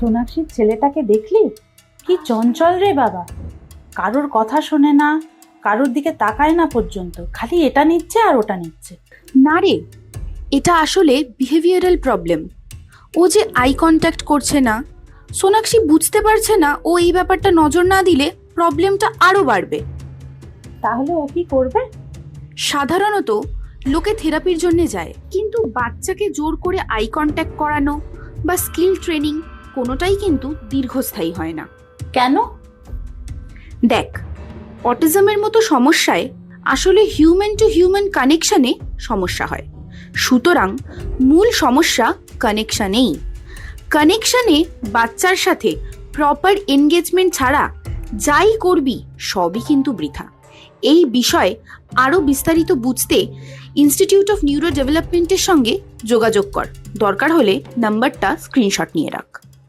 সোনাক্ষীর ছেলেটাকে দেখলি? কি চঞ্চল রে বাবা। কারোর কথা শোনে না কারোর দিকে তাকায় না পর্যন্ত খালি এটা নিচ্ছে আর ওটা নিচ্ছে। না রে এটা আসলে বিহেভিয়ারাল প্রবলেম ও যে আই কন্ট্যাক্ট করছে না সোনাক্ষী বুঝতে পারছে না ও এই ব্যাপারটা নজর না দিলে প্রবলেমটা আরও বাড়বে। তাহলে ও কি করবে? সাধারণত লোকে থেরাপির জন্য যায় কিন্তু বাচ্চাকে জোর করে আই কন্ট্যাক্ট করানো বা স্কিল ট্রেনিং কোনোটাই কিন্তু দীর্ঘস্থায়ী হয় না। কেন? দেখ অটিজমের মতো সমস্যায় আসলে হিউম্যান টু হিউম্যান কানেকশানে সমস্যা হয়। সুতরাং মূল সমস্যা কানেকশানেই কানেকশানে বাচ্চার সাথে প্রপার এনগেজমেন্ট ছাড়া যাই করবি সবই কিন্তু বৃথা। এই বিষয়ে আরও বিস্তারিত বুঝতে ইনস্টিটিউট অফ নিউরো ডেভেলপমেন্টের সঙ্গে যোগাযোগ কর। দরকার হলে নাম্বারটা স্ক্রিনশট নিয়ে রাখ।